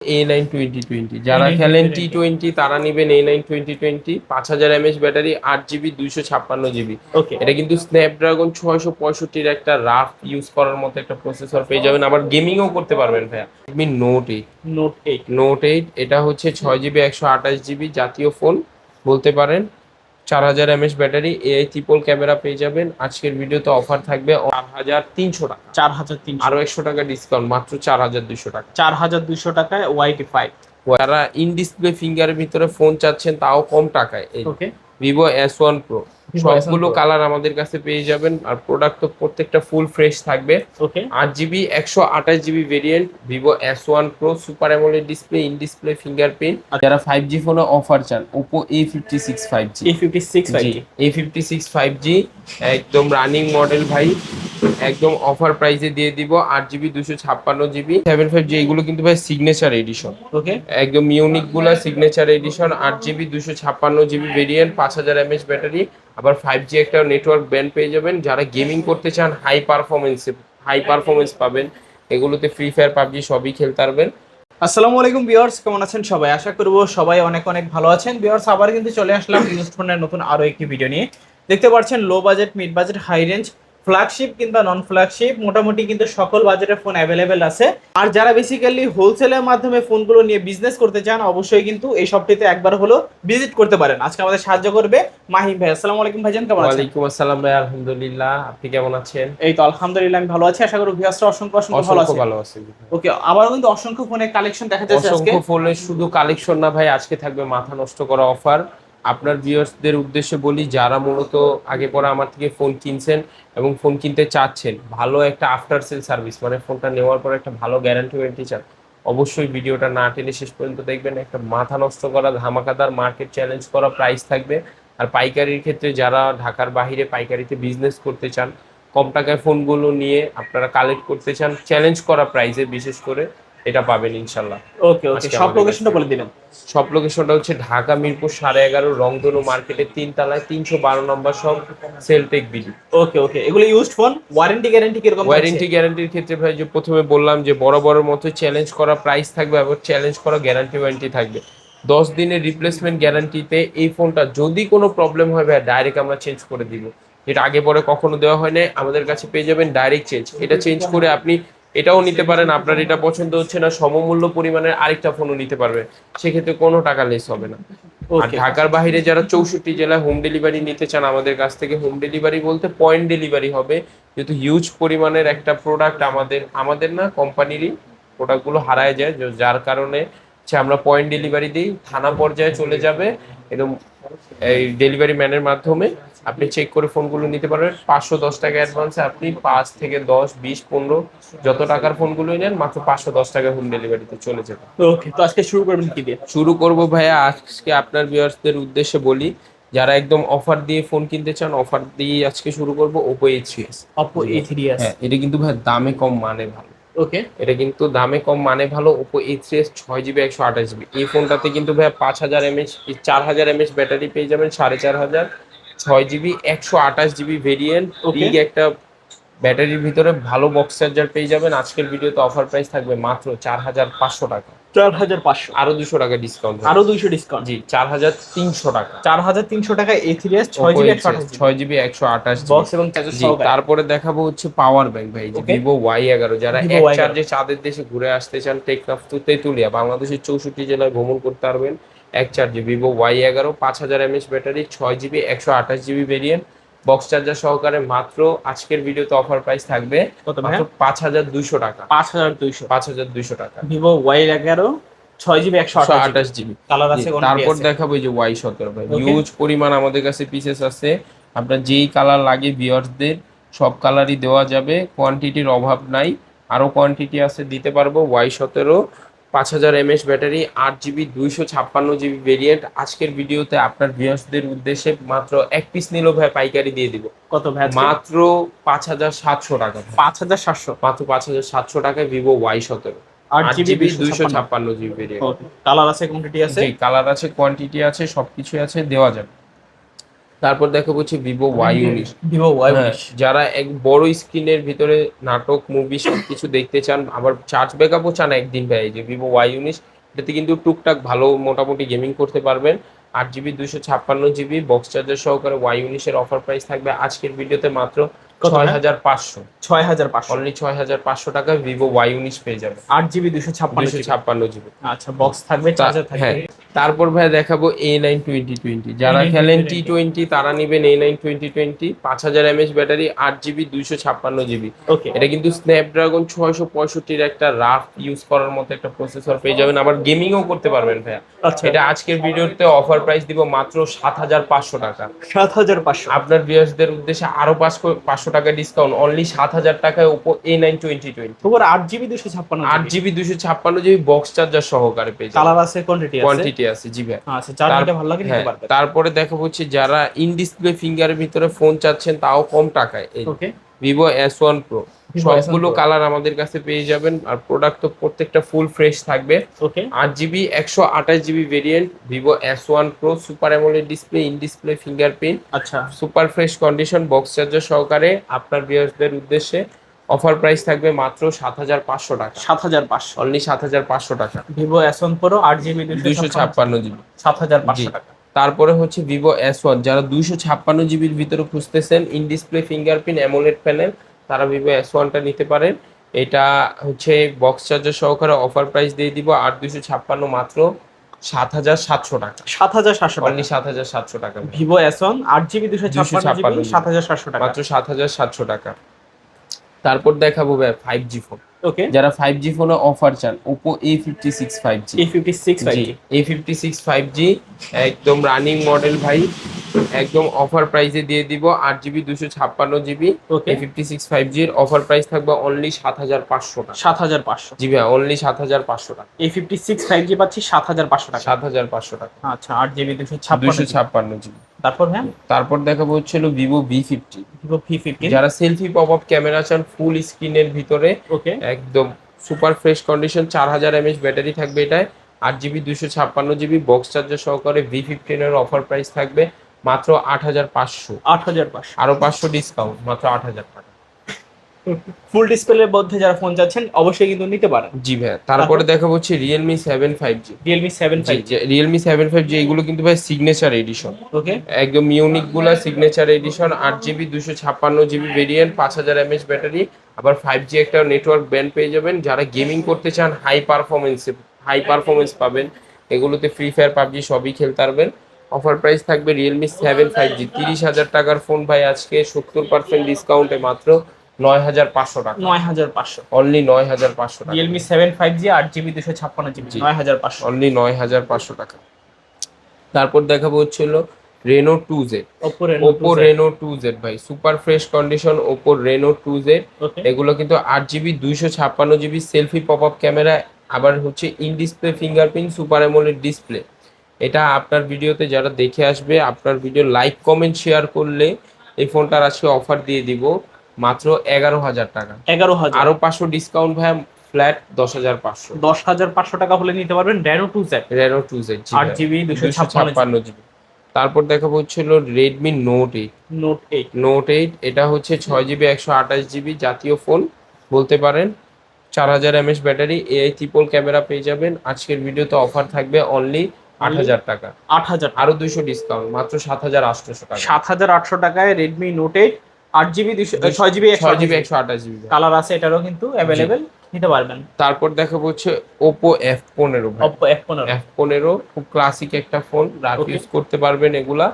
এ nine twenty twenty যারা খেলেন T twenty তারা নেবেন এ নাইন টোয়েন্টি টোয়েন্টি পাঁচ হাজার এমএচ ব্যাটারি আট জিবি দুইশো ছাপ্পান্ন জিবি ওকে এটা কিন্তু স্ন্যাপড্রাগন ছয়শো পঁয়ষট্টির একটা রাফ ইউজ করার মতো একটা প্রসেসর পেয়ে যাবেন। আবার গেমিংও করতে পারবেন ভাইয়া। Redmi note eight note eight note eight এটা হচ্ছে ছয় জিবি একশো আঠাশ জিবি জাতীয় ফোন বলতে পারেন। চার হাজার mAh battery AI triple camera পেয়ে যাবেন। আজকের ভিডিওতে অফার থাকবে চার হাজার তিনশো টাকা। চার হাজার তিনশো। আরও একশো টাকা ডিসকাউন্ট মাত্র চার হাজার দুশো টাকা। চার হাজার দুইশো টাকায় ওয়াইটি ফাইভ যারা ইন ডিসপ্লে ফিঙ্গারের ভিতরে ফোন চাচ্ছেন তাও কম টাকায়। Okay vivo S one pro সবগুলো কালার আমাদের কাছে পেয়ে যাবেন। আর প্রোডাক্ট তো প্রত্যেকটা ফুল ফ্রেশ থাকবে। ওকে আট জিবি একশো আঠাশ GB variant vivo S one pro super AMOLED display in display fingerprint যারা ফাইভ জি ফোনে অফার চান Oppo A fifty six five G A fifty six five G A fifty six five G একদম running model ভাই। একদম offer প্রাইসে দিয়ে দিব আট জিবি দুশো ছাপ্পান্ন জিবি সেভেন ফাইভ জি এগুলো কিন্তু ভাই সিগনেচার এডিশন ওকে একদম ইউনিকগুলা সিগনেচার এডিশন আট জিবি দুশো ছাপ্পান্ন জিবি ভেরিয়েন্ট পাঁচ হাজার এমএচ ব্যাটারি আবার ফাইভ জি একটা নেটওয়ার্ক ব্যান্ড পেয়ে যাবেন। যারা গেমিং করতে চান হাই পারফরমেন্স হাই পারফরমেন্স পাবেন। এগুলোতে ফ্রি ফায়ার পাবজি সবই খেলতে পারবেন। আসসালামু আলাইকুম ভিউয়ার্স কেমন আছেন সবাই? আশা করব সবাই অনেক অনেক ভালো আছেন। ভিউয়ার্স আবার কিন্তু চলে আসলাম ইউজ ফোনের নতুন আরও একটি ভিডিও নিয়ে। দেখতে পাচ্ছেন low budget mid budget high range flagship কিংবা নন ফ্ল্যাগশিপ মোটামুটি কিন্তু সকল বাজেটের ফোন অ্যাভেলেবেল আছে। আর যারা বেসিক্যালি হোলসেলের মাধ্যমে ফোনগুলো নিয়ে বিজনেস করতে চান অবশ্যই কিন্তু এই শপটিতে একবার হলো ভিজিট করতে পারেন। আজকে আমাদের সাহায্য করবে মাহিম ভাই। আসসালামু আলাইকুম ভাইজান কেমন আছেন? ওয়ালাইকুম আসসালাম ভাই আলহামদুলিল্লাহ। আপনি কেমন আছেন? এই তো আলহামদুলিল্লাহ আমি ভালো আছি। আশা করি ভিউয়ার্সরা অসংখ্য অসংখ্য ভালো আছে ভালো আছি ওকে আবারও কিন্তু অসংখ্য ফোনের কালেকশন দেখা যাচ্ছে আজকে। অসংখ্য ফোনের শুধু কালেকশন না ভাই আজকে থাকবে মাথা নষ্ট করা অফার আপনার ভিউয়ার্সদের উদ্দেশ্যে বলি, যারা মূলত আগে পরে আমার থেকে ফোন কিনছেন এবং ফোন কিনতে চাচ্ছেন, ভালো একটা আফটার সেল সার্ভিস মানে ফোনটা নেওয়ার পর একটা ভালো গ্যারান্টি ওয়ারেন্টি চান, অবশ্যই ভিডিওটা না টেনে শেষ পর্যন্ত দেখবেন। একটা মাথা নষ্ট করা, ধামাকাদার মার্কেট চ্যালেঞ্জ করা প্রাইস থাকবে। আর পাইকারির ক্ষেত্রে যারা ঢাকার বাইরে পাইকারিতে বিজনেস করতে চান, কম টাকায় ফোনগুলো নিয়ে আপনারা কালেক্ট করতে চান চ্যালেঞ্জ করা প্রাইসে বিশেষ করে। এটা পাবেন ইনশাল্লাহ ওকে ওকে সব লোকেশনটা বলে দিবেন। সব লোকেশনটা হচ্ছে ঢাকা মিরপুর সাড়ে এগারো রংধনু মার্কেটের তিন তলায় তিনশো বারো নম্বর সব সেলটেক বিডি ওকে ওকে এগুলো ইউজড ফোন ওয়ারেন্টি গ্যারান্টি কীরকম ওয়ারেন্টি গ্যারান্টির ক্ষেত্রে ভাই যে প্রথমে বললাম যে বড় বড় মতো চ্যালেঞ্জ করা প্রাইস থাকবে এবং চ্যালেঞ্জ করা গ্যারান্টি ওয়ারেন্টি থাকবে। দশ দিনের রিপ্লেসমেন্ট গ্যারান্টিতে এই ফোনটা যদি কোনো প্রবলেম হয় ভাই ডাইরেক্ট আমরা চেঞ্জ করে দিব। যেটা আগে পরে কখনো দেওয়া হয় না আমাদের কাছে পেয়ে যাবেন ডাইরেক্ট চেঞ্জ এটা চেঞ্জ করে আপনি এটাও নিতে পারেন। আপনার এটা পছন্দ হচ্ছে না সমমূল্য পরিমাণের আরেকটা ফোনও নিতে পারবে। সেক্ষেত্রে কোনো টাকা লেস হবে না। আর ঢাকার বাইরে যারা চৌষট্টি জেলায় হোম ডেলিভারি নিতে চান আমাদের কাছ থেকে হোম ডেলিভারি বলতে পয়েন্ট ডেলিভারি হবে। যেহেতু হিউজ পরিমাণের একটা প্রোডাক্ট আমাদের আমাদের না কোম্পানিরই প্রোডাক্টগুলো হারায় যায়। যার কারণে হচ্ছে আমরা পয়েন্ট ডেলিভারি দিই থানা পর্যায়ে চলে যাবে। এরকম এই ডেলিভারি ম্যানের মাধ্যমে। আপনি চেক করে ফোনগুলো নিতে পারবেন। পাঁচশো দশ টাকা অ্যাডভান্সে আপনি পাঁচ থেকে দশ বিশ পনেরো যত টাকার ফোনগুলোই নেন মাত্র পাঁচশো দশ টাকা হোম ডেলিভারিতে চলে যাবে। ওকে তো আজকে শুরু করবেন কি দিয়ে? শুরু করব ভাইয়া আজকে আপনার ভিউয়ার্সদের উদ্দেশ্যে বলি যারা একদম অফার দিয়ে ফোন কিনতে চান অফার দিয়ে আজকে শুরু করব Oppo A three S Oppo A three S হ্যাঁ এটা কিন্তু ভাই দামে কম মানে ভালো। ওকে এটা কিন্তু দামে কম মানে ভালো। ওপো এ থ্রি এস ছয় জিবি একশো আঠাশ জিবি এই ফোনটাতে কিন্তু ভাই পাঁচ হাজার এমএচ চার হাজার এমএচ ব্যাটারি পেয়ে যাবেন সাড়ে চার হাজার। ছয় জিবি একশো আঠাশ জিবি ভেরিয়েন্ট. বিগ একটা ব্যাটারির ভিতরে ভালো বক্স চার্জার পেয়ে যাবেন। আজকের ভিডিওতে অফার প্রাইস থাকবে মাত্র চার হাজার পাঁচশো টাকা। চার হাজার পাঁচশো। আরও দুশো টাকা ডিসকাউন্ট আরও দুইশো ডিসকাউন্ট জি চার হাজার তিনশো টাকা। চার হাজার তিনশো টাকা এ থ্রি এস ছয় জিবি ছয় জিবি একশো আঠাশ বক্স এবং জি তারপরে দেখাবো হচ্ছে পাওয়ার ব্যাংক ভাই যে ভিভো ওয়াই এগারো। যারা এক চার্জে চাঁদের দেশে ঘুরে আসতে চান টেকনাফ তেতুলিয়া বাংলাদেশের চৌষট্টি জেলায় ভ্রমণ করতে পারবেন। এক চার্জে ভিভো ওয়াই এগারো পাঁচ হাজার এমএচ ব্যাটারি ছয় জিবি একশো আঠাশ জিবি ভেরিয়েন্ট বক্স চার্জার সহকারে মাত্র আজকের ভিডিওতে অফার প্রাইস থাকবে মাত্র পাঁচ হাজার দুইশো টাকা। পাঁচ হাজার দুইশো। পাঁচ হাজার দুইশো টাকা। ভিভো ওয়াই এগারো ছয় জিবি একশো আঠাশ জিবি। কালার আছে তারপর? দেখাবো যে ওয়াই সতেরো ভাই. হিউজ পরিমাণ আমাদের কাছে পিসেস আছে। আপনার যেই কালার লাগে ভিউয়ার্সদের সব কালারই দেওয়া যাবে। কোয়ান্টিটির অভাব নাই। আরও কোয়ান্টিটি আছে দিতে পারব। ওয়াই সতেরো পাঁচ হাজার এমএস ব্যাটারি আট জিবি দুইশো ছাপ্পান্ন জিবি ভেরিয়েন্ট আজকের ভিডিওতে আপনার ভিউয়ার্সদের উদ্দেশ্যে মাত্র এক পিস নিলেও ভাই পাইকারি দিয়ে দিব। কত ভাই? মাত্র পাঁচ হাজার সাতশো টাকা। পাঁচ হাজার সাতশো? মাত্র পাঁচ হাজার সাতশো টাকায় ভিভো ওয়াই সতেরো। আট জিবি দুইশো ছাপ্পান্ন। জিবি ভেরিয়েন্ট কালার আছে কোনটি আছে? কালার আছে কোয়ান্টিটি আছে সবকিছু আছে দেওয়া যাবে। তারপর দেখো হচ্ছে ভিভো ওয়াই উনিশ। ভিভো ওয়াই হ্যাঁ, যারা এক বড় স্ক্রিনের ভিতরে নাটক মুভি সব কিছু দেখতে চান আবার চার্জ ব্যাকআপও চান একদিন এই যে ভিভো ওয়াই উনিশ এটাতে কিন্তু টুকটাক ভালো মোটামুটি গেমিং করতে পারবেন। আট জিবি দুশো ছাপ্পান্ন জিবি বক্স চার্জার সহকারে ওয়াই উনিশের অফার প্রাইস থাকবে আজকের ভিডিওতে মাত্র ছয় হাজার পাঁচশো। ছয় হাজার পাঁচশো। অনলি ছয় হাজার পাঁচশো টাকা ভিভো ওয়াই উনিশ পেয়ে যাবে। আট জিবি দুশো ছাপ্পান্ন ছাপ্পান্ন জিবি আচ্ছা বক্স থাকবে চার্জার থাকবে। হ্যাঁ। তারপর ভাই দেখাবো এ নাইন টোয়েন্টি টোয়েন্টি যারা খেলেন টি টোয়েন্টি তারা নিবেন এ নাইন টোয়েন্টি টোয়েন্টি পাঁচ হাজার এমএচ ব্যাটারি আট জিবি দুইশো ছাপ্পান্ন জিবি ওকে এটা কিন্তু স্ন্যাপড্রাগন ছয়শো পঁয়ষট্টির একটা রাফ ইউজ করার মতো একটা প্রসেসর পেয়ে যাবেন। আবার গেমিংও করতে পারবেন ভাইয়া। আচ্ছা। এটা আজকের ভিডিওতে অফার প্রাইস দিব মাত্র সাত হাজার পাঁচশো টাকা। সাত হাজার পাঁচশো। আপনার ভিউয়ার্সদের উদ্দেশ্যে আরও পাঁচশো পাঁচশো টাকা ডিসকাউন্ট অনলি সাত হাজার টাকায় Oppo A nine twenty twenty আট জিবি দুশো ছাপ্পান্ন আট জিবি দুশো ছাপ্পান্ন জিবি বক্স চার্জার সহকারে পেয়ে কালার আছে কোয়ান্টিটি আছে। কোয়ান্টিটি আছে জি ভাই আচ্ছা চার যেটা ভালো লাগে নিতে হ্যাঁ, তারপরে দেখা হচ্ছে যারা ইন ডিসপ্লে ফিঙ্গারের ভিতরে ফোন চাচ্ছেন তাও কম টাকায়। Okay Vivo S one pro সবগুলো কালার আমাদের কাছে পেয়ে যাবেন আর প্রোডাক্ট তো প্রত্যেকটা ফুল ফ্রেশ থাকবে। ওকে আট জিবি একশো আঠাশ GB variant Vivo S one pro super AMOLED display in display fingerprint আচ্ছা। Super fresh condition box charger সহকারে। আপনার ভিউয়ার্সদের উদ্দেশ্যে অফার প্রাইস থাকবে মাত্র সাত হাজার পাঁচশো টাকা। সাত হাজার পাঁচশো। অনলি সাত হাজার পাঁচশো টাকা। ভিভো এস ওয়ান প্রো আট জিবি দুইশো ছাপ্পান্ন জিবি সাত হাজার পাঁচশো টাকা। তারপরে হচ্ছে ভিভো এস ওয়ান যারা দুইশো ছাপ্পান্ন জিবির ভিতরে খুঁজতেছেন in display fingerprint AMOLED panel তারা ভিভো এস ওয়ানটা নিতে পারেন। এটা হচ্ছে বক্স চার্জার সহকারে অফার প্রাইস দিয়ে দিব আর দুইশো ছাপ্পান্ন মাত্র সাত হাজার সাতশো টাকা। সাত হাজার সাতশো টাকা। অনলি সাত হাজার সাতশো টাকা। ভিভো এস ওয়ান আট জিবি দুশো ছাপ্পান্ন সাত হাজার সাতশো টাকা। মাত্র সাত হাজার সাতশো টাকা। তারপর দেখাবো ভাই ফাইভ জি ফোন ওকে যারা ফাইভ জি ফোনে অফার চান Oppo A fifty six five G A fifty six five G A fifty six five G একদম রানিং মডেল ভাই। একদম অফার প্রাইসে দিয়ে দিব আট জিবি দুশো ছাপ্পান্ন GB A fifty six five জির অফার প্রাইস থাকবে অনলি সাত হাজার পাঁচশো টাকা। সাত হাজার পাঁচশো। জি ভাই অনলি সাত হাজার পাঁচশো টাকা। A fifty six five G পাচ্ছি সাত হাজার পাঁচশো টাকা। সাত হাজার পাঁচশো টাকা। আচ্ছা আট জিবি দুশো ছাপ্পান্ন দুশো ছাপ্পান্ন জিবি তারপর হ্যাঁ? তারপর দেখাবো হচ্ছিল Vivo V fifty Vivo V fifty যারা সেলফি পপ আপ ক্যামেরা চান ফুল স্ক্রিনের ভিতরে ওকে একদম সুপার ফ্রেশ কন্ডিশন চার হাজার এমএচ ব্যাটারি থাকবে এটায়। আট জিবি দুশো ছাপ্পান্ন জিবি বক্স চার্জার সহকারে ভি ফিফটিনের অফার প্রাইস থাকবে মাত্র আট হাজার পাঁচশো। আট হাজার পাঁচশো। আরও পাঁচশো ডিসকাউন্ট মাত্র আট হাজার টাকা। ফুল ডিসপ্লের মধ্যে যারা ফোন চাচ্ছেন অবশ্যই কিন্তু নিতে পারেন। জি ভাই তারপরে দেখা হচ্ছে Realme seven five G Realme seven five G Realme seven five G এগুলো কিন্তু ভাই সিগনেচার এডিশন ওকে একদম ইউনিকগুলা সিগনেচার এডিশন আট জিবি দুশো ছাপ্পান্ন জিবি ভেরিয়েন্ট পাঁচ হাজার এমএচ ব্যাটারি আবার ফাইভ জি একটা নেটওয়ার্ক ব্যান্ড পেয়ে যাবেন। যারা গেমিং করতে চান হাই পারফরমেন্সে হাই পারফরমেন্স পাবেন। এগুলোতে ফ্রি ফায়ার পাবজি সবই খেলতে পারবেন। অফার প্রাইস থাকবে রিয়েলমি সেভেন ফাইভ জি তিরিশ হাজার টাকার ফোন ভাই আজকে সত্তর পার্সেন্ট ডিসকাউন্টে মাত্র। নয় হাজার পাঁচশো টাকা। নয় হাজার পাঁচশো। অনলি নয় হাজার পাঁচশো টাকা। রিয়েলমি সেভেন ফাইভ জি আট জিবি দুশো ছাপ্পান্ন জিবি নয় হাজার পাঁচশো। অনলি নয় হাজার পাঁচশো টাকা। তারপর দেখাবো হচ্ছিল Reno two Z Oppo Oppo Reno two Z ভাই। Super fresh condition Oppo Reno two Z এগুলো কিন্তু আট জিবি দুইশো ছাপ্পান্ন GB selfie pop up camera আবার হচ্ছে in display fingerprint super AMOLED display এটা আপনার ভিডিওতে যারা দেখে আসবে আপনার ভিডিও লাইক কমেন্ট শেয়ার করলে এই ফোনটার আজকে অফার দিয়ে দিব। মাত্র এগারো হাজার টাকা। এগারো হাজার। আরও পাঁচশো ডিসকাউন্ট ভাই ফ্ল্যাট দশ হাজার পাঁচশো। দশ হাজার পাঁচশো টাকা হলে নিতে পারবেন Reno two Z Reno two Z আট জিবি দুশো দুশো ছাপ্পান্ন ছাপ্পান্ন জিবি। তারপর দেখাবো হচ্ছিল Redmi note eight note eight note eight এটা হচ্ছে ছয় জিবি একশো আঠাশ জিবি জাতীয় ফোন বলতে পারেন চার হাজার MS battery AI triple camera পেয়ে যাবেন। আজকের ভিডিওতে অফার থাকবে অনলি আট হাজার টাকা। আট হাজার। আরও দুইশো ডিসকাউন্ট মাত্র সাত হাজার আটশোশো টাকা। সাত হাজার আটশো টাকায় রেডমি নোট এইট আট জিবি ছয় জিবি ছয় জিবি একশো আঠাশ জিবি কালার আছে এটারও কিন্তু অ্যাভেলেবেল নিতে পারবেন। তারপর দেখাবো হচ্ছে ওপো এফ পনেরো অপো এফ পনেরো। এফ পনেরো খুব ক্লাসিক একটা ফোন Okay. ইউজ করতে পারবেন এগুলা।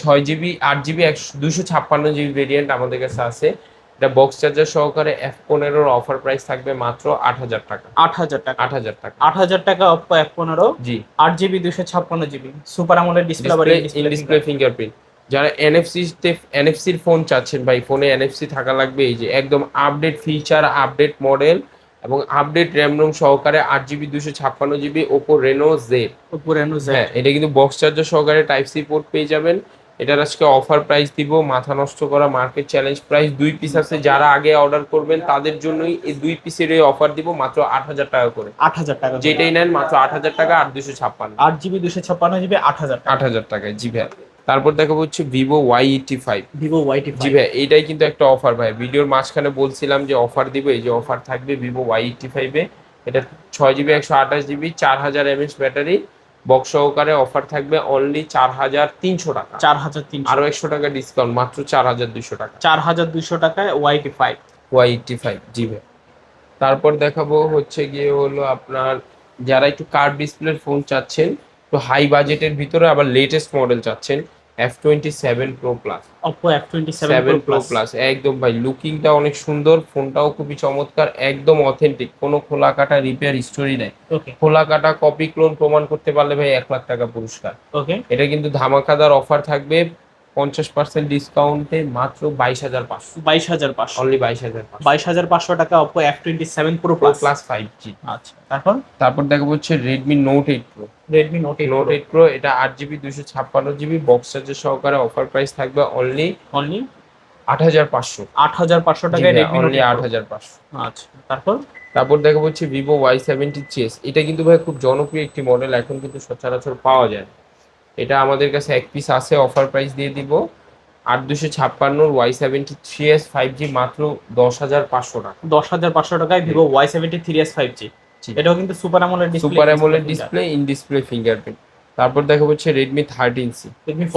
ছয় জিবি আট জিবি একশো দুশো ছাপ্পান্ন জিবি ভেরিয়েন্ট আমাদের কাছে আছে। এটা বক্স চার্জার সহকারে এফ পনেরোর অফার প্রাইস থাকবে মাত্র আট হাজার টাকা। আট হাজার টাকা। আট হাজার টাকা। আট হাজার টাকা অপো এফ পনেরো জি। আট জিবি দুশো ছাপ্পান্ন জিবি সুপার আমলের ডিসপ্লে ডিসপ্লে ফিঙ্গারপ্রিন্ট যারা এনএফসি তে এনএফসির ফোন চাচ্ছেন ভাই ফোনে এনএফসি থাকা লাগবে এই যে একদম আপডেট ফিচার আপডেট মডেল এবং আপডেট র্যাম রোম সহকারে আট জিবি দুশো ছাপ্পান্ন GB Oppo Reno Z Oppo Reno হ্যাঁ এটা কিন্তু বক্স চার্জার সহকারে টাইপ সি পোর্ট পেয়ে যাবেন। এটার আজকে অফার প্রাইস দিব মাথা নষ্ট করা মার্কেট চ্যালেঞ্জ প্রাইস দুই পিস আছে যারা আগে অর্ডার করবেন তাদের জন্যই এই দুই পিসের এই অফার দিব মাত্র আট হাজার টাকা করে। আট হাজার টাকা যেটাই নেন মাত্র আট হাজার টাকা আট দুশো ছাপ্পান্ন। আট জিবি দুশো ছাপ্পান্ন জিবি আট হাজার টাকা। আট হাজার টাকায় জি ভাই তারপর দেখাবো হচ্ছে Vivo Y eighty five Vivo Y eighty G ভাই এইটাই কিন্তু একটা অফার ভাই। ভিডিওর মাঝখানে বলছিলাম যে অফার দিব এই যে অফার থাকবে ভিভো ওয়াই এইটটি ফাইভে এটা ছয় জিবি একশো আঠাশ জিবি চার হাজার এমএস ব্যাটারি বক্স সহকারে অফার থাকবে অনলি চার হাজার তিনশো টাকা। চার হাজার তিনশো। আরও একশো টাকা ডিসকাউন্ট মাত্র চার হাজার দুশো টাকা। চার হাজার দুশো টাকায় Y Y eighty five Y eighty five G ভাই। তারপর দেখাবো হচ্ছে গিয়ে হলো আপনার যারা একটু কার্ড ডিসপ্লের ফোন চাচ্ছেন তো হাই বাজেটের ভিতরে আবার লেটেস্ট মডেল চাচ্ছেন F twenty seven pro plus Oppo F twenty seven pro plus একদম ভাই লুকিংটা অনেক সুন্দর ফোনটাও খুবই চমৎকার একদম অথেন্টিক কোনো খোলা কাটা রিপেয়ার স্টোরি নেই। খোলা কাটা কপি ক্লোন প্রমাণ করতে পারলে ভাই এক লাখ টাকা পুরস্কার। ওকে এটা কিন্তু ধামাকাদার অফার থাকবে। পঞ্চাশ পার্সেন্ট ডিসকাউন্টে মাত্র বাইশ হাজার পাঁচশো। বাইশ হাজার পাঁচশো। অনলি বাইশ হাজার বাইশ হাজার পাঁচশো টাকা Oppo F twenty seven pro plus plus five G আচ্ছা তারপর? তারপর দেখা হচ্ছে Redmi note eight pro Redmi note eight note eight pro এটা আট জিবি দুশো ছাপ্পান্ন জিবি বক্স চার্জের সহকারে অফার প্রাইস থাকবে অনলি অনলি আট হাজার পাঁচশো। আট হাজার পাঁচশো টাকায় রেডমি অনলি আট হাজার পাঁচশো। আচ্ছা তারপর? তারপর দেখা হচ্ছে ভিভো ওয়াই সেভেন্টি চেস এটা কিন্তু ভাই খুব জনপ্রিয় একটি মডেল এখন কিন্তু সচরাচর পাওয়া যায়। না। এটা আমাদের কাছে এক পিস আছে অফার প্রাইস দিয়ে দিব। আট দুশো ছাপ্পান্নর Y seventy three S five G মাত্র দশ হাজার পাঁচশো টাকা। দশ হাজার পাঁচশো টাকায় Vivo Y seventy three S five G. এটাও কিন্তু super AMOLED display super AMOLED display in display fingerprint তারপর দেখা হচ্ছে Redmi thirteen C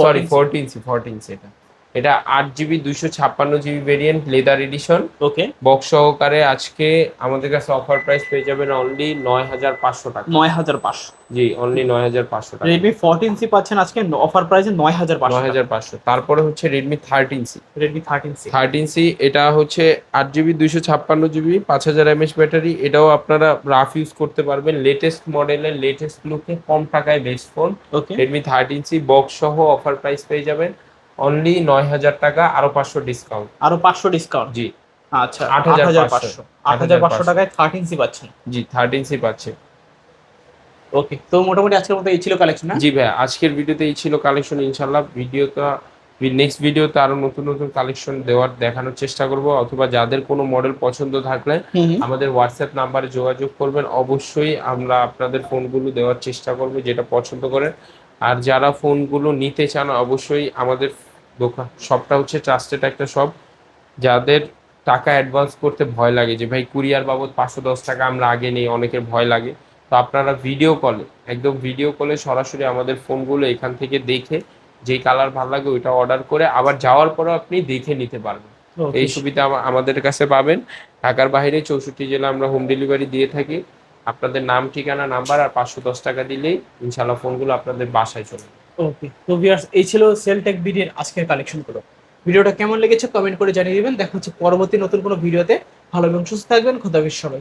sorry fourteen C fourteen C এটা। এটা আট জিবি দুইশো ছাপ্পান্ন GB variant leather edition okay box সহকারে আজকে আমাদের কাছে অফার প্রাইস পেয়ে যাবেন অনলি নয় হাজার পাঁচশো টাকা। নয় হাজার পাঁচশো। জি অনলি নয় হাজার পাঁচশো টাকা। রেডমি ফোরটিন সি পাচ্ছেন আজকে অফার প্রাইসে নয় হাজার নয় হাজার পাঁচশো। তারপরে হচ্ছে Redmi thirteen C Redmi thirteen C thirteen C এটা হচ্ছে আট জিবি দুইশো ছাপ্পান্ন জিবি পাঁচ হাজার এমএচ ব্যাটারি এটাও আপনারা রাফ ইউজ করতে পারবেন। লেটেস্ট মডেলের লেটেস্ট লুকে কম টাকায় best phone okay Redmi thirteen C box সহ অফার প্রাইস পেয়ে যাবেন। অনলি নয় হাজার টাকা আরও পাঁচশো ডিসকাউন্ট আরও পাঁচশো ডিসকাউন্ট জি। আচ্ছা আট হাজার পাঁচশো। আট হাজার পাঁচশো টাকায় থার্টিন সি পাচ্ছেন জি থার্টিন সি পাচ্ছে। ওকে তো মোটামুটি আজকের মতো এই ছিল কালেকশন জি ভাই আজকের ভিডিওতে এই ছিল কালেকশন ইনশাল্লাহ ভিডিওটা নেক্সট ভিডিওতে আরও নতুন নতুন কালেকশন দেওয়ার দেখানোর চেষ্টা করব অথবা যাদের কোনো মডেল পছন্দ থাকলে। আমাদের হোয়াটসঅ্যাপ নাম্বারে যোগাযোগ করবেন অবশ্যই আমরা আপনাদের ফোনগুলো দেওয়ার চেষ্টা করব যেটা পছন্দ করেন। আর যারা ফোনগুলো নিতে চান অবশ্যই আমাদের দোকান শপটা হচ্ছে ট্রাস্টেড একটা শপ যাদের টাকা অ্যাডভান্স করতে ভয় লাগে যে ভাই কুরিয়ার বাবদ পাঁচশো দশ টাকা আমরা আগে নেই অনেকের ভয় লাগে। তো আপনারা ভিডিও কলে একদম ভিডিও কলে সরাসরি আমাদের ফোনগুলো এখান থেকে দেখে যেই কালার ভালো লাগে ওইটা অর্ডার করে আবার যাওয়ার পরেও আপনি দেখে নিতে পারবেন। এই সুবিধা আমাদের কাছে পাবেন। ঢাকার বাইরে চৌষট্টি জেলা আমরা হোম ডেলিভারি দিয়ে থাকি। আপনাদের নাম ঠিকানা নাম্বার আর পাঁচশো দশ টাকা দিলেই ইনশাল্লাহ ফোনগুলো আপনাদের বাসায় চলে। ওকে তো ভিউয়ার্স এই ছিল সেলটেক বিডির আজকের কালেকশনগুলো। ভিডিওটা কেমন লেগেছে কমেন্ট করে জানিয়ে দিবেন। দেখা হচ্ছে পরবর্তী নতুন কোনো ভিডিওতে। ভালো এবং সুস্থ থাকবেন। খোদাফিজ সবাই